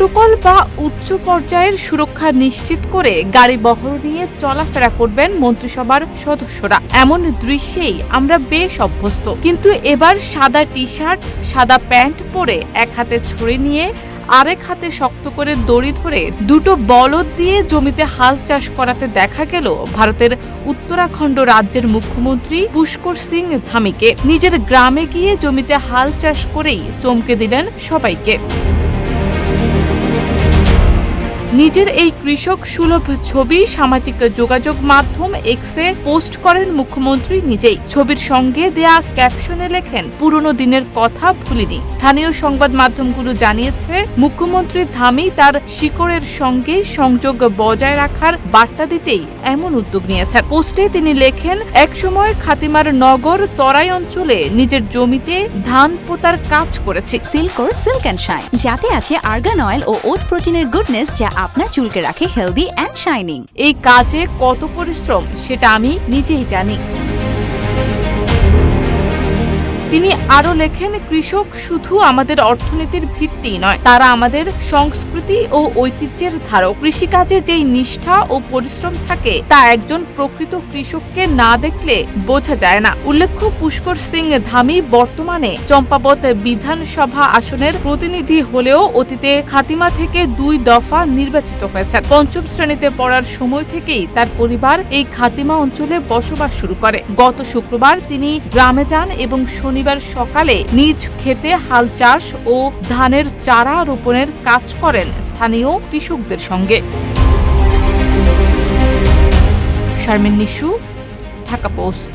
Protocol বা উচ্চ পর্যায়ের সুরক্ষা নিশ্চিত করে গাড়ি বহর নিয়ে চলাফেরা করবেন মন্ত্রিসভার সদস্যরা। এমন দৃশ্যেই আমরা বেশ অভ্যস্ত। কিন্তু এবার সাদা টি শার্ট সাদা প্যান্ট পরে এক হাতে ছড়ে নিয়ে আরেক হাতে শক্ত করে দড়ি ধরে দুটো বলদ দিয়ে জমিতে হাল চাষ করাতে দেখা গেল ভারতের উত্তরাখণ্ড রাজ্যের মুখ্যমন্ত্রী পুষ্কর সিং ধামিকে। নিজের গ্রামে গিয়ে জমিতে হাল চাষ করেই চমকে দিলেন সবাইকে। নিজের এই কৃষক সুলভ ছবি সামাজিক যোগাযোগ মাধ্যম এক্সে পোস্ট করেন মুখ্যমন্ত্রী নিজেই। ছবির সঙ্গে দেয়া ক্যাপশনে লেখেন, পুরনো দিনের কথা ভুলিনি। স্থানীয় সংবাদ মাধ্যমগুলো জানিয়েছে, মুখ্যমন্ত্রী ধামি তার শিকড়ের সঙ্গে সংযোগ বজায় রাখার বার্তা দিতেই এমন উদ্যোগ নিয়েছেন। পোস্টে তিনি লেখেন, একসময় খাতিমার নগর তরাই অঞ্চলে নিজের জমিতে ধান পোতার কাজ করেছি। সিল্কোর সিল্ক অ্যান্ড শাইন যাতে আছে আর্গান অয়েল ও ওট প্রোটিনের গুডনেস যা আপনার চুলকে রাখে হেলদি অ্যান্ড শাইনিং এই কাজে কত পরিশ্রম সেটা আমি নিজেই জানি। তিনি আরও লেখেন, কৃষক শুধু আমাদের অর্থনীতির ভিত্তি নয়, তারা আমাদের সংস্কৃতি ও ঐতিহ্যের ধারক। কৃষিকাজে যেই নিষ্ঠা ও পরিশ্রম থাকে, তা একজন প্রকৃত কৃষককে না দেখলে বোঝা যায় না। উল্লেখ্য, পুষ্কর সিং ধামি বর্তমানে চম্পাবত বিধানসভা আসনের প্রতিনিধি হলেও অতীতে খাতিমা থেকে দুই দফা নির্বাচিত হয়েছেন। পঞ্চম শ্রেণীতে পড়ার সময় থেকেই তার পরিবার এই খাতিমা অঞ্চলে বসবাস শুরু করে। গত শুক্রবার তিনি গ্রামে যান এবং শনিবার সকালে নিজ খেতে হাল চাষ ও ধানের চারা রোপণের কাজ করেন স্থানীয় কৃষকদের সঙ্গে। শারমিন নিশু, ঢাকা পোস্ট।